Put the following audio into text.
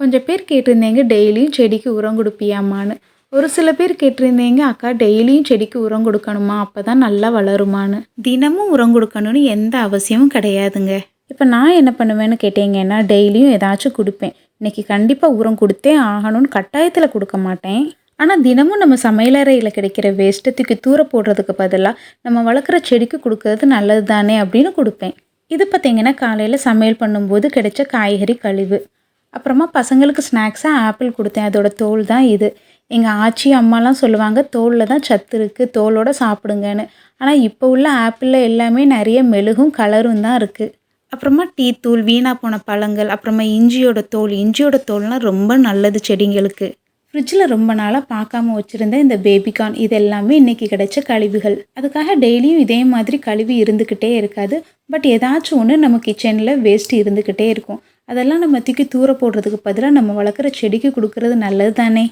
கொஞ்சம் பேர் கேட்டிருந்தீங்க டெய்லியும் செடிக்கு உரம் கொடுப்பியாம்மான்னு. ஒரு சில பேர் கேட்டிருந்தீங்க அக்கா டெய்லியும் செடிக்கு உரம் கொடுக்கணுமா? அப்போ தான் நல்லா வளருமான்னு. தினமும் உரம் கொடுக்கணும்னு எந்த அவசியமும் கிடையாதுங்க. இப்போ நான் என்ன பண்ணுவேன்னு கேட்டீங்கன்னா டெய்லியும் ஏதாச்சும் கொடுப்பேன். இன்னைக்கு கண்டிப்பாக உரம் கொடுத்தே ஆகணும்னு கட்டாயத்தில் கொடுக்க மாட்டேன். ஆனால் தினமும் நம்ம சமையலறையில் கிடைக்கிற வேஸ்ட்டை தூக்கி தூர போடுறதுக்கு பதிலாக நம்ம வளர்க்குற செடிக்கு கொடுக்கறது நல்லது தானே அப்படின்னு கொடுப்பேன். இது பார்த்தீங்கன்னா காலையில் சமையல் பண்ணும்போது கிடைச்ச காய்கறி கழிவு. அப்புறமா பசங்களுக்கு ஸ்நாக்ஸாக ஆப்பிள் கொடுத்தேன். அதோட தோல் தான் இது. எங்கள் ஆச்சி அம்மாலாம் சொல்லுவாங்க தோலில் தான் சத்து இருக்குது தோலோட சாப்பிடுங்கன்னு. ஆனால் இப்போ உள்ள ஆப்பிளில் எல்லாமே நிறைய மெழுகும் கலரும் தான் இருக்குது அப்புறமா டீ தூள் வீணாக போன பழங்கள் அப்புறமா இஞ்சியோட தோல். இஞ்சியோட தோல்னால் ரொம்ப நல்லது செடிங்களுக்கு. ஃப்ரிட்ஜில் ரொம்ப நாளாக பார்க்காம வச்சுருந்த இந்த பேபிகார்ன் இது எல்லாமே இன்றைக்கி கிடைச்ச கழிவுகள். அதுக்காக டெய்லியும் இதே மாதிரி கழிவு இருந்துக்கிட்டே இருக்காது. பட் ஏதாச்சும் ஒன்று நம்ம கிச்சனில் வேஸ்ட் இருந்துக்கிட்டே இருக்கும். அதெல்லாம் நம்ம தூக்கி தூர போடுறதுக்கு பதிலாக நம்ம வளர்க்குற செடிக்கு கொடுக்கறது நல்லது தானே